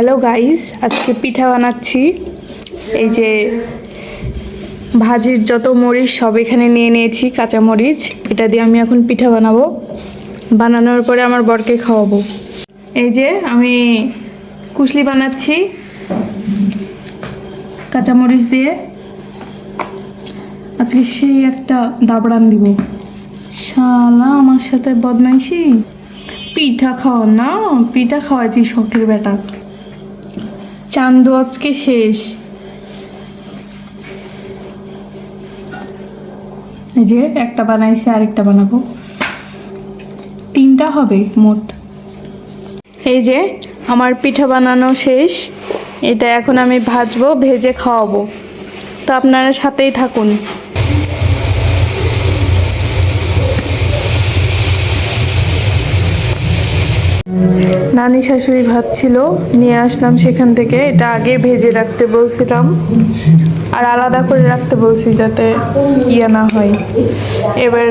Hello guys, আজকে পিঠা বানাচ্ছি। এই যে ভাজির যত মরিচ সব এখানে নিয়ে নিয়েছি, কাঁচা মরিচ। এটা দিয়ে আমি এখন পিঠা বানাবো। বানানোর পরে আমার বরকে খাওয়াবো। এই যে আমি কুশলি বানাচ্ছি কাঁচা মরিচ দিয়ে। আজকে সেই একটা দাবড়ান দিব। শালা, আমার সাথে বদমাইশি। পিঠা খাওয়া না, পিঠা খাওয়াইছি শখের বেটা। চান্দু আজকে শেষ। এই যে একটা বানাইছি, আরেকটা বানাবো। তিনটা হবে মোট। এই যে আমার পিঠা বানানো শেষ। এটা এখন আমি ভাজবো, ভেজে খাওয়াবো। তো আপনারা সাথেই থাকুন। নানি শাশুড়ি ভাত ছিল নিয়ে আসলাম সেখান থেকে। এটা আগে ভেজে রাখতে বলছিলাম। আর আলাদা করে রাখতে বলছি যাতে ইয়ে না হয়। এবার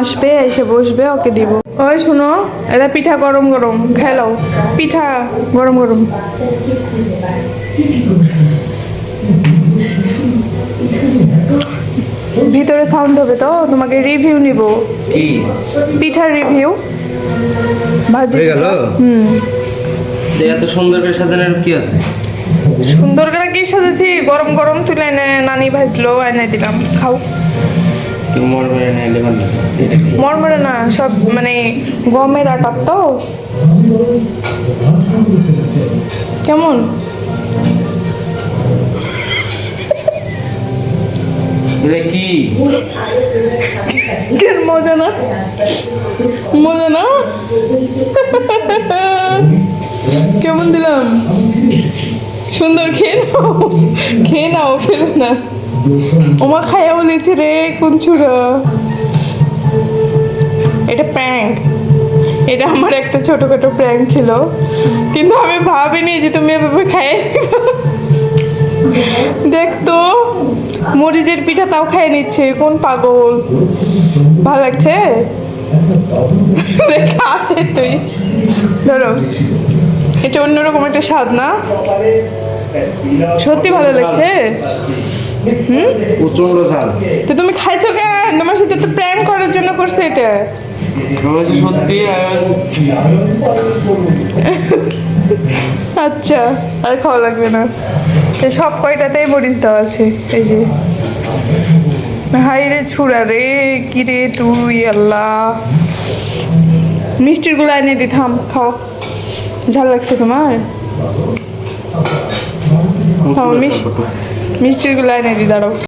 আসবে এসে বসবে ওকে দিব। ওই শুনো এটা পিঠা গরম গরম খেলো পিঠা গরম গরম। ভিতরে সাউন্ড হবে তো? তোমাকে রিভিউ নিব। কি? পিঠার রিভিউ ভাজি হয়ে গেল? হুম। এত সুন্দর করে সাজানোর কি আছে? সুন্দর করে কি সাজেছি গরম গরম তুলে এনে নানি ভাজলো এনে দিলাম খাও। মরমরে না সব মানে গমের আটার তো। কেমন? কি? কেন মজা না? মজা না? কেমন দিলাম? সুন্দর, খেয়ে নাও। খেয়ে নাও, ফেলো না। ওমা খাইয়া বলেছে রে কোন চূড়া এটা প্র্যাঙ্ক এটা আমার একটা ছোটখাটো প্র্যাঙ্ক ছিল। কিন্তু আমি ভাবিনি যে তুমি এভাবে খাই দেখ তো মরিচের পিঠা তাও খাই নিচ্ছে কোন পাগল? ভালো লাগছে? তুই। ধরো এটা অন্যরকম একটা স্বাদ না? সত্যি ভালো লাগছে? ঝাল তো তুমি খাইছো কেন? তোমার সাথে তো প্র্যাঙ্ক করার জন্য করছে এটা। সত্যি আচ্ছা আর খাওয়া লাগবে না। সব কয়টাতেই মরিচ দেওয়া আছে? এই যে। হাই রে ছুড়া রে কি রে তুই আল্লাহ। মিষ্টিরগুলো এনে দিতাম খাও। ঝাল লাগছে তোমার? খাও মিষ্টিরগুলো এনে দি দাঁড়াও।